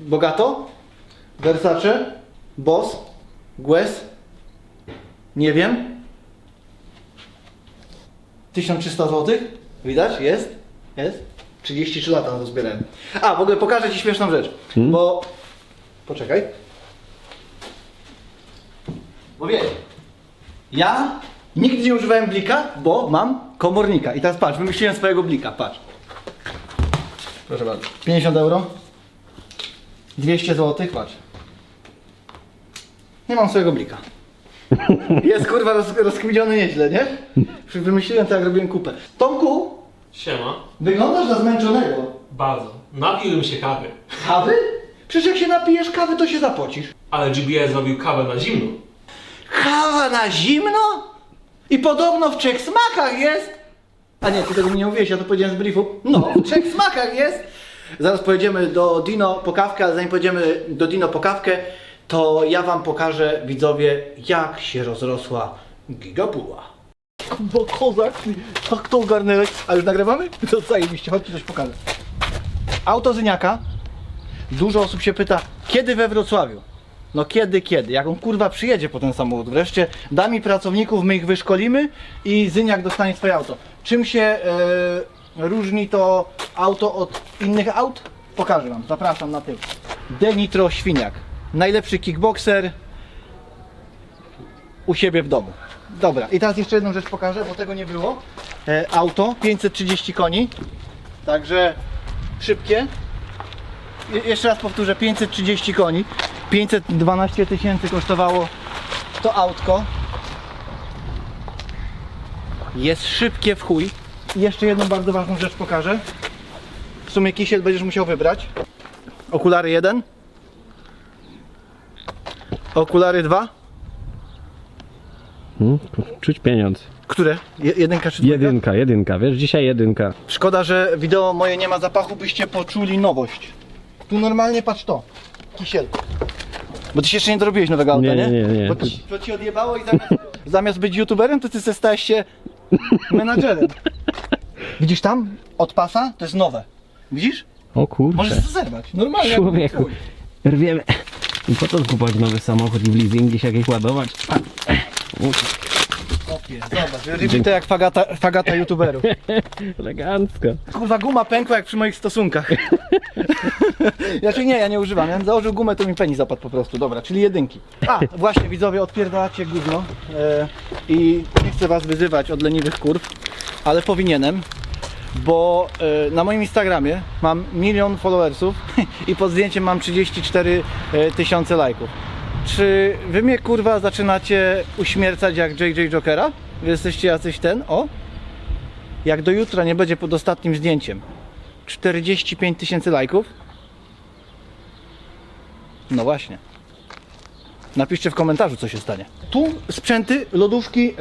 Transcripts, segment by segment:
Bogato, Versace, Boss, Guess, nie wiem. 1300 zł. Widać? Jest? Jest? 33 lata na to zbierałem. A, w ogóle pokażę Ci śmieszną rzecz. Bo... Poczekaj. Bo wiesz, ja nigdy nie używałem blika, bo mam komornika. I teraz patrz, wymyśliłem swojego blika, patrz. Proszę bardzo. 50 euro. 200 zł, patrz. Nie mam swojego blika. Jest kurwa roz, rozkminiony nieźle, nie? Wymyśliłem to jak robiłem kupę. Tomku, Siema. wyglądasz na zmęczonego. Bardzo. Napiłem się kawy. Kawy? Przecież jak się napijesz kawy, to się zapocisz. Ale GBS zrobił kawę na zimno. Kawa na zimno? I podobno w trzech smakach jest. A nie, ty tego mi nie mówiłeś, ja to powiedziałem z briefu. No, w trzech smakach jest. Zaraz pojedziemy do Dino po kawkę, ale zanim pojedziemy do Dino po kawkę, to ja wam pokażę, widzowie, jak się rozrosła gigabuła. Bo kozak, tak to ogarnęłeś. A już nagrywamy? To zajebiście, chodźcie coś pokażę. Auto Zyniaka. Dużo osób się pyta, kiedy we Wrocławiu? No kiedy, kiedy? Jak on kurwa przyjedzie po ten samochód? Wreszcie da mi pracowników, my ich wyszkolimy i Zyniak dostanie swoje auto. Czym się e, różni to auto od innych aut? Pokażę wam, zapraszam na tył. Denitro Świniak. Najlepszy kickboxer u siebie w domu. Dobra, i teraz jeszcze jedną rzecz pokażę, bo tego nie było. E, auto 530 koni, także szybkie. Je- Jeszcze raz powtórzę, 530 koni. 512 tysięcy kosztowało to autko. Jest szybkie w chuj. I jeszcze jedną bardzo ważną rzecz pokażę. W sumie kisiel będziesz musiał wybrać. Okulary 1. Okulary 2. Hmm? Czuć pieniądz. Które? Je- Jedynka czy dwójka? Jedynka, jedynka, wiesz, dzisiaj jedynka. Szkoda, że wideo moje nie ma zapachu, byście poczuli nowość. Tu normalnie patrz to. Kisiel. Bo ty się jeszcze nie dorobiłeś nowego auta, Nie, nie? nie, nie. Bo ci, to ci odjebało i zamiast, zamiast być youtuberem, to ty stałeś się menadżerem. Widzisz tam? Od pasa? To jest nowe. Widzisz? O kurczę, Możesz to zerwać. Normalnie. jak człowieku, chuj. rwiemy. I po co kupować nowy samochód i w leasing gdzieś jakieś ładować? Opie, Zobacz, rybi to jak fagata, fagata youtuberów. Elegancko. Kurwa, guma pękła jak przy moich stosunkach. Znaczy nie, ja nie używam. Ja założył gumę, to mi penis zapadł po prostu. Dobra, czyli jedynki. A, właśnie widzowie, odpierdalacie gówno. E, I nie chcę was wyzywać od leniwych kurw, ale powinienem. Bo e, na moim Instagramie mam milion followersów i pod zdjęciem mam 34 e, tysiące lajków. Czy wy mnie kurwa zaczynacie uśmiercać jak JJ Jokera? Wy jesteście jacyś ten, o? Jak do jutra nie będzie pod ostatnim zdjęciem 45 tysięcy lajków? No właśnie. Napiszcie w komentarzu, co się stanie. Tu sprzęty, lodówki, e,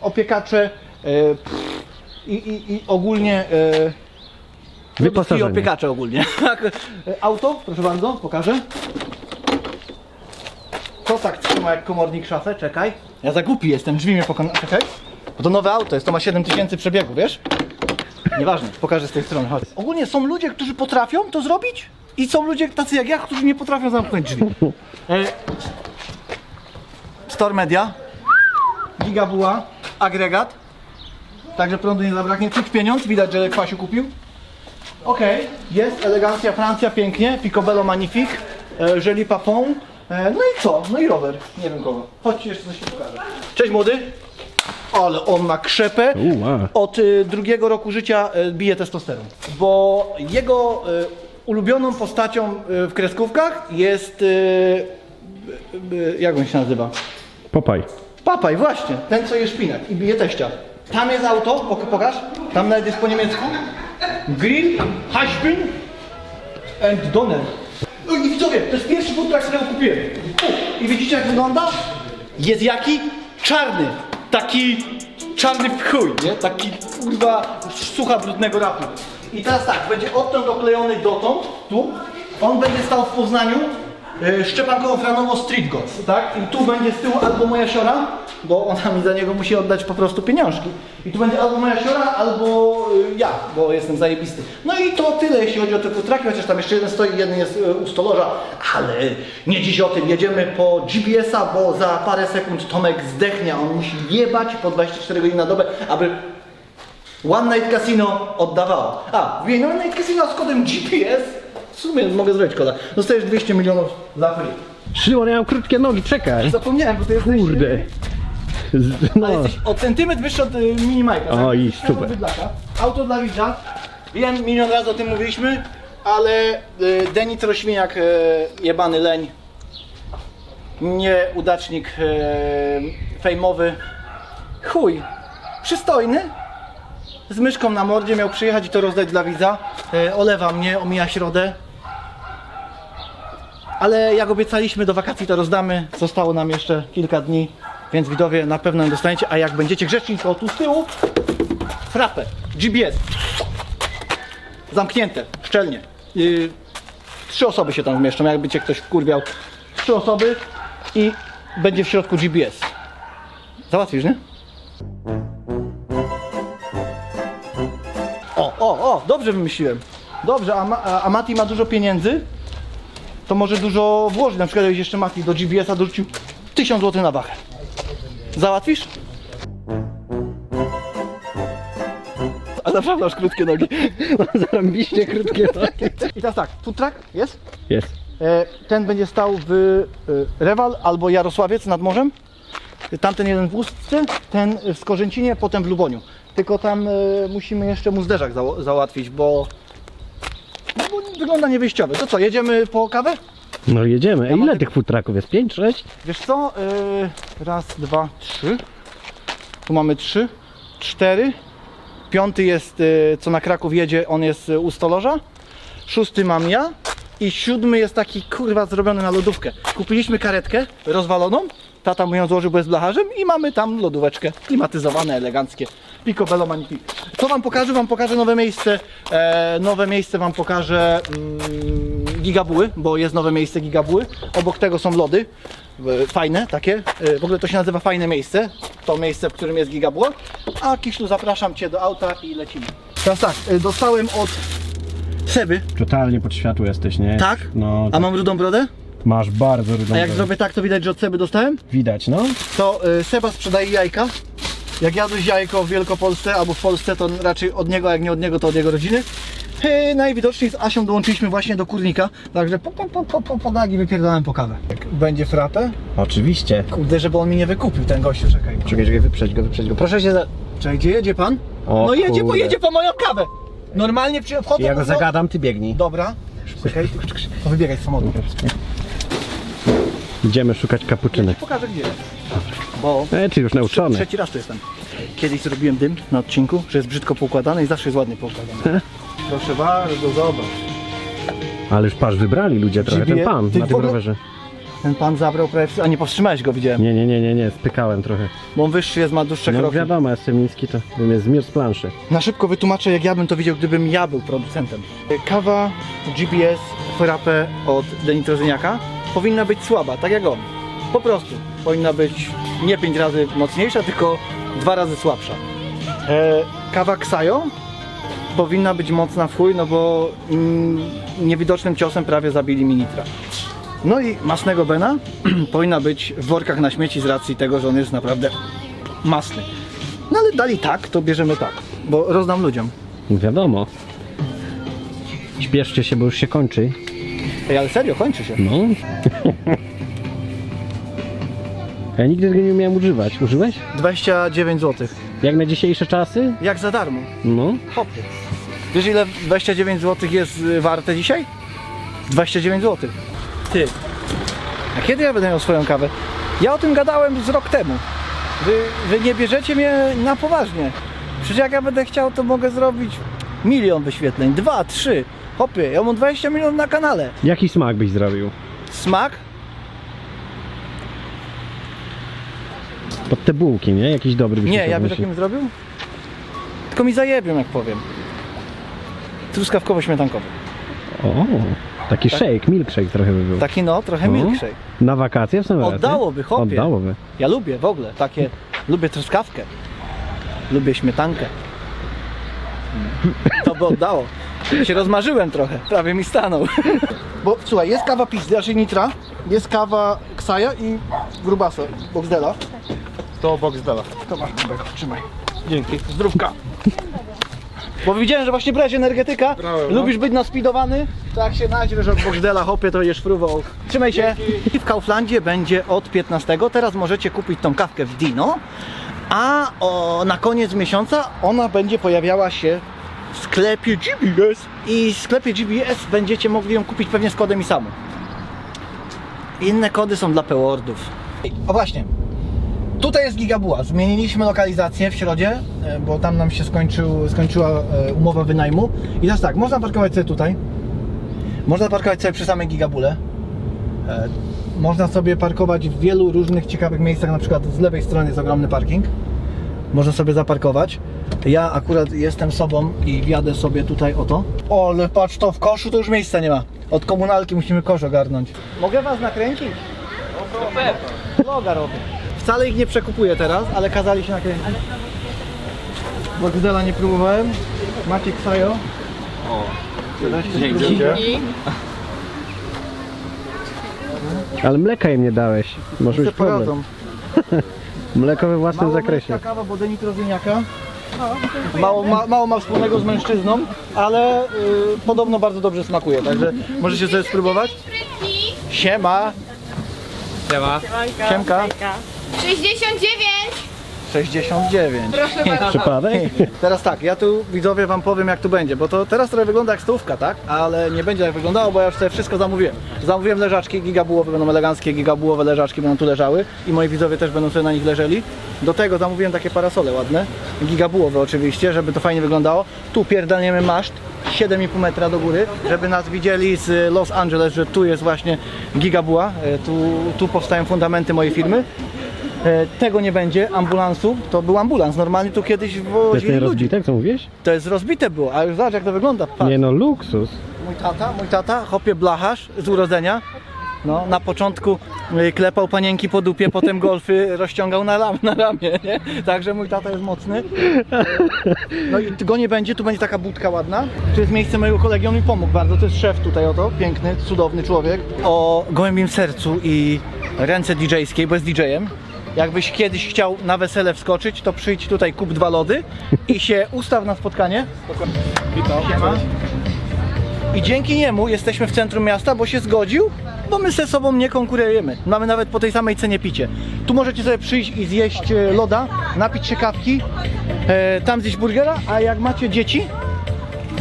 opiekacze pff, i, i, i ogólnie. E, lodówki i Wyposażenie. opiekacze ogólnie. Tak. E, Auto, proszę bardzo, pokażę. To tak trzyma jak komornik szafę, czekaj. Ja za głupi jestem, drzwi mnie pokona... Czekaj. Bo to nowe auto jest, to ma 7000 przebiegu, wiesz? Nieważne, pokażę z tej strony, chodź. Ogólnie są ludzie, którzy potrafią to zrobić i są ludzie tacy jak ja, którzy nie potrafią zamknąć drzwi. E, Store Media, Gigabuła, agregat, także prądu nie zabraknie. Czuć pieniądz, widać, że Kwasiu kupił. Okej, jest elegancja Francja, pięknie, Picobello Magnifique, e, Joli Papon, e, no i co? No i rower, nie wiem kogo. Chodźcie, jeszcze coś się pokażę. Cześć młody. Ale on ma krzepę. Od y, drugiego roku życia y, bije testosteron. Bo jego y, ulubioną postacią y, w kreskówkach jest. Y, y, y, jak on się nazywa? Popaj. Papaj, właśnie, ten co je szpinak i bije teścia. Tam jest auto, pok- pokaż, tam nawet jest po niemiecku. Grill, Hashbin and Donner. No I widzowie, to jest pierwszy truck, którego kupiłem. I widzicie jak wygląda? Jest jaki? Czarny. Taki czarny w chuj, nie? Taki kurwa sucha brudnego rapu. I teraz tak, będzie odtąd oklejony dotąd, tu. On będzie stał w Poznaniu e, Szczepankowo-Franowo Street Gods, tak? I tu będzie z tyłu albo moja siora, bo ona mi za niego musi oddać po prostu pieniążki. I tu będzie albo moja siora, albo e, ja, bo jestem zajebisty. No i to tyle, jeśli chodzi o te futraki, chociaż tam jeszcze jeden stoi, jeden jest e, u stolorza, ale nie dziś o tym. Jedziemy po GPS-a, bo za parę sekund Tomek zdechnie, on musi jebać po 24 godziny na dobę, aby One Night Casino oddawało. A, w One Night Casino z kodem GPS, w sumie mogę zrobić koda, dostajesz 200 milionów za free. Szymon, ja mam krótkie nogi, czekaj. Zapomniałem, bo ty jesteś... Kurde. Z- No. Ale jesteś o centymetr wyższy od y, mini Majka. O, tak? i Jesteś super. od bydlaka. Auto dla widza. Wiem, milion razy o tym mówiliśmy, ale y, Denis Roświniak, y, jebany leń, nieudacznik y, fejmowy, chuj, przystojny, z myszką na mordzie miał przyjechać i to rozdać dla widza. Y, olewa mnie, omija środę. Ale jak obiecaliśmy, do wakacji to rozdamy. Zostało nam jeszcze kilka dni, więc widowie na pewno dostaniecie. A jak będziecie grzeczni, to tu z tyłu frapę, GBS. Zamknięte, szczelnie. Yy, trzy osoby się tam zmieszczą, jakby cię ktoś wkurwiał. Trzy osoby i będzie w środku GBS. Załatwisz, nie? O, o, o, dobrze wymyśliłem. Dobrze, a, a Mati ma dużo pieniędzy, to może dużo włożyć. Na przykład jakbyś jeszcze Mati do GBS-a dorzucił 1000 zł na wachę. Załatwisz? A naprawdę masz krótkie nogi. Zarąbiście krótkie nogi. I teraz tak, tu trak jest. Jest. E, Ten będzie stał w e, Rewal albo Jarosławiec nad morzem. Tamten jeden w Ustce, ten w Skorzęcinie, potem w Luboniu. Tylko tam e, musimy jeszcze mu zderzak za, załatwić, bo, bo wygląda niewyjściowy. To co, jedziemy po kawę? No jedziemy. Mam ile ty- tych futraków jest? Pięć, sześć? Wiesz co? Yy, raz, dwa, trzy. Tu mamy trzy, cztery. Piąty jest, yy, co na Kraków jedzie, on jest yy, u stolorza. Szósty mam ja. I siódmy jest taki kurwa zrobiony na lodówkę. Kupiliśmy karetkę rozwaloną. Tata mu ją złożył, bo jest blacharzem i mamy tam lodóweczkę. Klimatyzowane, eleganckie. Picobello Manipi. Co wam pokażę? Wam pokażę nowe miejsce. E, nowe miejsce wam pokażę mm, Gigabuły, bo jest nowe miejsce Gigabuły. Obok tego są lody. E, Fajne, takie. E, W ogóle to się nazywa fajne miejsce. To miejsce, w którym jest Gigabuła. A Kiszlu, zapraszam Cię do auta i lecimy. Teraz tak, e, dostałem od Seby. Totalnie pod światło jesteś, nie? Tak? No, A mam rudą brodę? Masz bardzo rudą A jak zrobię tak, to widać, że od Seby dostałem? Widać, no. to y, Seba sprzedaje jajka. Jak jadłeś jajko w Wielkopolsce albo w Polsce, to raczej od niego, a jak nie od niego, to od jego rodziny. Yy, najwidoczniej z Asią dołączyliśmy właśnie do kurnika, także po, po, po, po, po, po nagi wypierdolałem po kawę. Będzie frapę? Oczywiście. Kurde, żeby on mi nie wykupił, ten gościu, czekaj. Czekaj, czekaj, wyprzeć go, wyprzeć go. Proszę się za... Czekaj, gdzie jedzie pan? O no jedzie, bo kurde. jedzie po moją kawę. Normalnie przy, wchodzę... Ja go no- zagadam, ty biegnij. Dobra. Czekaj, to wybiegaj z samochodu. Idziemy szukać kapuczyny. Pokażę gdzie jest. Bo E, czy już nauczony. Trzeci raz tu jestem. Kiedyś zrobiłem dym na odcinku, że jest brzydko poukładany i zawsze jest ładnie poukładany. Proszę bardzo, zobacz. Ale już patrz, wybrali ludzie trochę. Ten pan Ty na w tym ogóle- rowerze. Ten pan zabrał prawie wszystko, a nie powstrzymałeś go, widziałem. Nie, nie, nie, nie, nie, spykałem trochę. Bo on wyższy jest, ma dłuższe No kroki. wiadomo, jestem niski, to bym mnie zmiósł z planszy. Na szybko wytłumaczę, jak ja bym to widział, gdybym ja był producentem. Kawa GBS Frappe od Denitrozyniaka powinna być słaba, tak jak on. Po prostu. Powinna być nie 5 razy mocniejsza, tylko dwa razy słabsza. E, kawa Ksajo powinna być mocna w chuj, no bo mm, niewidocznym ciosem prawie zabili Minitra. No i masnego Bena powinna być w workach na śmieci z racji tego, że on jest naprawdę masny. No ale dali tak, to bierzemy tak, bo rozdam ludziom. Wiadomo. Śpieszcie się, bo już się kończy. Ej, ale serio, kończy się. No. Ja nigdy tego nie umiałem używać. Użyłeś? 29 zł. Jak na dzisiejsze czasy? Jak za darmo. No. Hopy. Wiesz ile 29 zł jest y, warte dzisiaj? 29 zł. Ty. A kiedy ja będę miał swoją kawę? Ja o tym gadałem z rok temu. Wy, wy nie bierzecie mnie na poważnie. Przecież jak ja będę chciał, to mogę zrobić milion wyświetleń, dwa, trzy. Hopie, ja mam 20 milionów na kanale. Jaki smak byś zrobił? Smak? Pod te bułki, nie? Jakiś dobry byś Nie, musiał ja bym wymyślić. takim zrobił? Tylko mi zajebią, jak powiem. Truskawkowo-śmietankowy. O, taki shake, milkshake trochę by był. Taki no, trochę O. milkshake. Na wakacje w sumie racji? Oddałoby, chłopie. Oddałoby. Ja lubię w ogóle takie, lubię truskawkę. Lubię śmietankę. To by oddało. Się rozmarzyłem trochę, prawie mi stanął. Bo słuchaj, jest kawa Pizdy, znaczy Nitra, jest kawa Ksaja i Grubasa, Boxdela. To Boxdela. To masz, Bobek, trzymaj. Dzięki, zdrówka. Bo widziałem, że właśnie brałeś energetyka, lubisz być naspidowany, tak się naźwiesz od Boxdela, hopie, to jesz fruwał. Trzymaj się. I w Kauflandzie będzie od 15, teraz możecie kupić tą kawkę w Dino, a o, na koniec miesiąca ona będzie pojawiała się w sklepie GBS i w sklepie GBS będziecie mogli ją kupić pewnie z kodem i samu. Inne kody są dla pełordów. O właśnie, Tutaj jest Gigabuła. Zmieniliśmy lokalizację w środzie, e, bo tam nam się skończył, skończyła e, umowa wynajmu. I teraz tak, można parkować sobie tutaj. Można parkować sobie przy samej Gigabule. E, Można sobie parkować w wielu różnych ciekawych miejscach, na przykład z lewej strony jest ogromny parking. Można sobie zaparkować. Ja akurat jestem sobą i wjadę sobie tutaj o to. O, ale patrz to, w koszu to już miejsca nie ma. Od komunalki musimy kosz ogarnąć. Mogę was nakręcić? Vloga robię. Wcale ich nie przekupuję teraz, ale kazali się nakręcić. Bogdela nie próbowałem. Maciek Sajo. O, dzięki. Ale mleka im nie dałeś. Może być problem. poradzą. Mleko we własnym Mało zakresie. kawa, bo denitro. Mało ma, mało ma wspólnego z mężczyzną, ale y, podobno bardzo dobrze smakuje, także możecie sobie spróbować. Siema. Siema. Siemka. 69! 69. Przypadek? Teraz tak, ja tu widzowie wam powiem jak tu będzie, bo to teraz trochę wygląda jak stówka, tak? Ale nie będzie tak wyglądało, bo ja już sobie wszystko zamówiłem. Zamówiłem leżaczki gigabułowe, będą eleganckie gigabułowe leżaczki, będą tu leżały i moi widzowie też będą sobie na nich leżeli. Do tego zamówiłem takie parasole ładne, gigabułowe oczywiście, żeby to fajnie wyglądało. Tu pierdolniemy maszt, 7,5 metra do góry, żeby nas widzieli z Los Angeles, że tu jest właśnie gigabuła, e, tu, tu powstają fundamenty mojej firmy. E, Tego nie będzie, ambulansu, to był ambulans, normalnie tu kiedyś To jest ludzi. rozbitek, co mówiłeś? To jest rozbite było, a już zobacz jak to wygląda. Patrz. Nie no, luksus. Mój tata, mój tata, hopie blacharz z urodzenia. No, na początku y, klepał panienki po dupie, potem golfy rozciągał na, ram, na ramię, nie? Także mój tata jest mocny. No i go nie będzie, tu będzie taka budka ładna. Tu jest miejsce mojego kolegi, on mi pomógł bardzo, to jest szef tutaj oto, piękny, cudowny człowiek. O gołębim sercu i ręce DJ-skiej, bo jest DJ-em. Jakbyś kiedyś chciał na wesele wskoczyć, to przyjdź tutaj, kup dwa lody i się ustaw na spotkanie. Siema. I dzięki niemu jesteśmy w centrum miasta, bo się zgodził, bo my ze sobą nie konkurujemy. Mamy nawet po tej samej cenie picie. Tu możecie sobie przyjść i zjeść e, loda, napić się kawki, e, tam zjeść burgera, a jak macie dzieci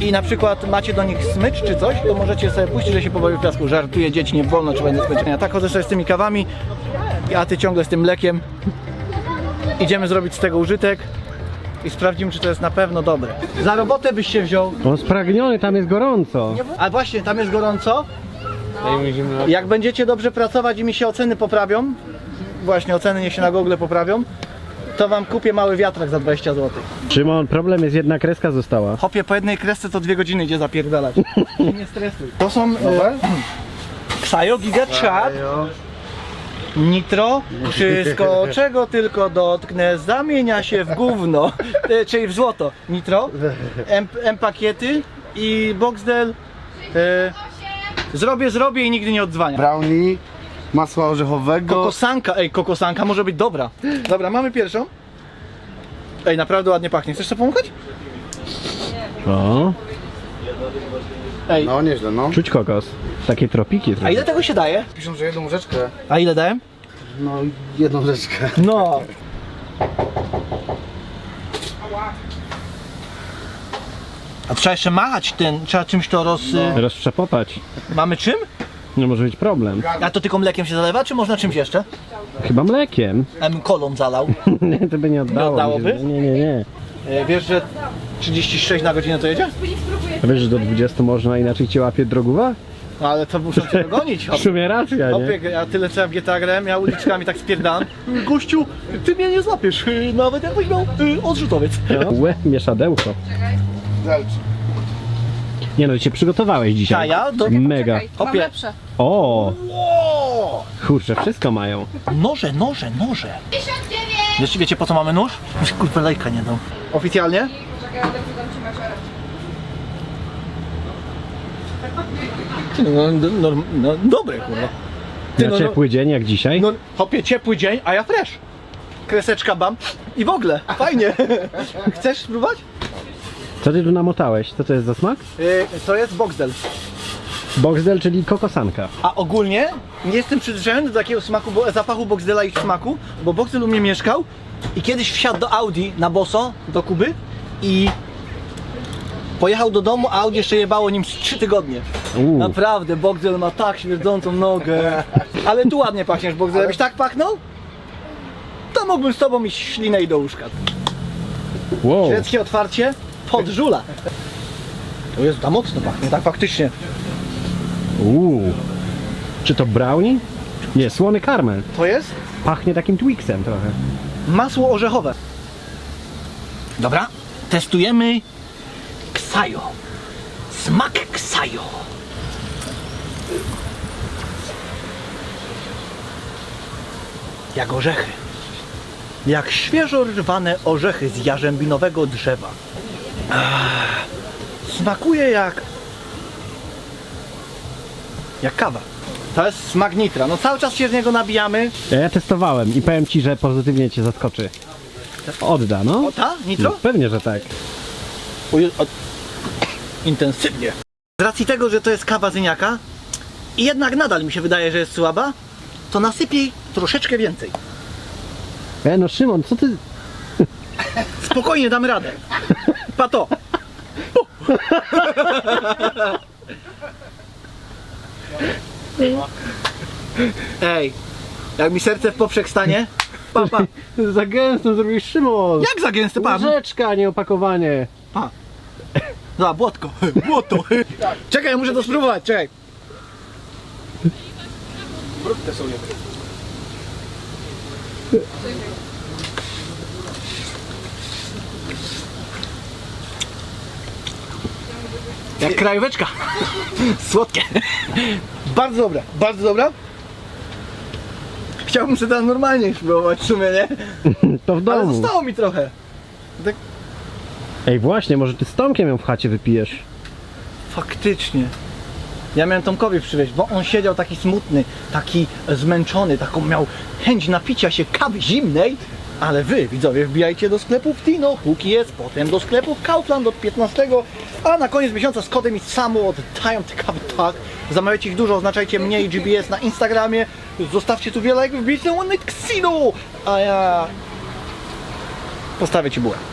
i na przykład macie do nich smycz czy coś, to możecie sobie puścić, że się pobawi w piasku. Żartuję, dzieci nie wolno, trzeba nie smyczenia. Tak chodzę sobie z tymi kawami, a ty ciągle z tym mlekiem. Idziemy zrobić z tego użytek i sprawdzimy, czy to jest na pewno dobre. Za robotę byś się wziął. On spragniony, tam jest gorąco. A właśnie, tam jest gorąco. Jak będziecie dobrze pracować i mi się oceny poprawią, właśnie oceny niech się na Google poprawią, to wam kupię mały wiatrak za 20 zł. Szymon, problem jest jedna kreska została. Hopie, po jednej kresce to dwie godziny idzie zapierdalać. nie stresuj. To są e, Ksajo Giga Chat. Nitro, wszystko czego tylko dotknę zamienia się w gówno, e, czyli w złoto. Nitro, M, M pakiety i Boxdel. E, zrobię, zrobię i nigdy nie odzwania. brownie, masła orzechowego. Kokosanka, ej, kokosanka może być dobra. Dobra, mamy pierwszą. Ej, naprawdę ładnie pachnie. Chcesz sobie pomagać? O, Ej, No nieźle, no. czuć kokos. Takie tropiki a trochę. ile tego się daje? Piszą, że jedną łyżeczkę. A ile dałem? No jedną łyżeczkę. No. A trzeba jeszcze machać ten, trzeba czymś to roz... Roztrzepotać. Mamy czym? No może być problem. A to tylko mlekiem się zalewa, czy można czymś jeszcze? Chyba mlekiem. Em, kolą zalał. nie, to by nie oddało. oddałoby? Nie, nie, nie. E, wiesz, że 36 na godzinę to jedzie? A wiesz, że do 20 można inaczej cię łapie drogowa? No ale to muszę cię dogonić. W sumie racja, nie? Opiek, ja tyle ja w GTA grałem, ja uliczkami tak spierdalam. Gościu, ty mnie nie złapiesz, y, nawet jakbyś miał y, odrzutowiec. No, Łe, mieszadełko. Nie no, ty się przygotowałeś dzisiaj. A ja? To- Mega. Czekaj, mam Hopie. lepsze. O, Ło! kurczę, wszystko mają. Noże, noże, noże. 59! Wiecie, wiecie po co mamy nóż? Już kurwa lejka nie dał. Oficjalnie? No, no, no, no dobre kurwa. Ty, Na no, no, ciepły dzień jak dzisiaj. no hopie, ciepły dzień, a ja fresh. Kreseczka bam i w ogóle, fajnie. Chcesz spróbować? Co ty tu namotałeś? Co to jest za smak? Yy, to jest boxdel. Boxdel, czyli kokosanka. A ogólnie nie jestem przyzwyczajony do takiego smaku, bo, zapachu Boxdela i smaku, bo Boxdel u mnie mieszkał i kiedyś wsiadł do Audi na boso, do Kuby i pojechał do domu, a Audi jeszcze jebało nim z 3 tygodnie. Uuu. Naprawdę, Boxdel ma tak śmierdzącą nogę. Ale tu ładnie pachniesz, Boxdel. Jakbyś tak pachnął, to mógłbym z tobą iść ślinę i do łóżka. Wow. Świeckie otwarcie pod żula. To jest, ta mocno pachnie, tak faktycznie. Uuu. Czy to brownie? Nie, słony karmel. To jest Pachnie takim Twixem trochę. masło orzechowe. Dobra, testujemy Ksajo. Smak Ksajo. Jak orzechy. Jak świeżo rwane orzechy z jarzębinowego drzewa. Ah, smakuje jak... Jak kawa. To jest smak nitra. No cały czas się z niego nabijamy. Ja testowałem i powiem ci, że pozytywnie cię zaskoczy. Odda, no. O ta? Nitro? No, pewnie, że tak. O- Intensywnie. Z racji tego, że to jest kawa zyniaka i jednak nadal mi się wydaje, że jest słaba, to nasypię jej troszeczkę więcej. E, no Szymon, co ty... Spokojnie damy radę. Pato. Ej, jak mi serce w poprzek stanie, papa. Za gęsto zrobiłeś Szymon. Jak za gęsty pan? Łyżeczka, a nie opakowanie. No, błotko. Błoto. Czekaj, ja muszę to spróbować, czekaj. Brudne są jeby. Jak krajóweczka. Słodkie. Bardzo dobre, bardzo dobra. Chciałbym sobie teraz normalnie spróbować w sumie, nie? To w Ale domu. zostało mi trochę. Tak Ej, właśnie, może ty z Tomkiem ją w chacie wypijesz. Faktycznie. Ja miałem Tomkowi przywieźć, bo on siedział taki smutny, taki zmęczony, taką miał chęć napicia się kawy zimnej. Ale wy, widzowie, wbijajcie do sklepów Tino, póki jest, potem do sklepów Kaufland od 15, a na koniec miesiąca z kodem i samu oddają te kawy tak. Zamawiajcie ich dużo, oznaczajcie mnie i GBS na Instagramie, zostawcie tu wiele lajków, wbijcie na Night Casino, a ja postawię ci bułę.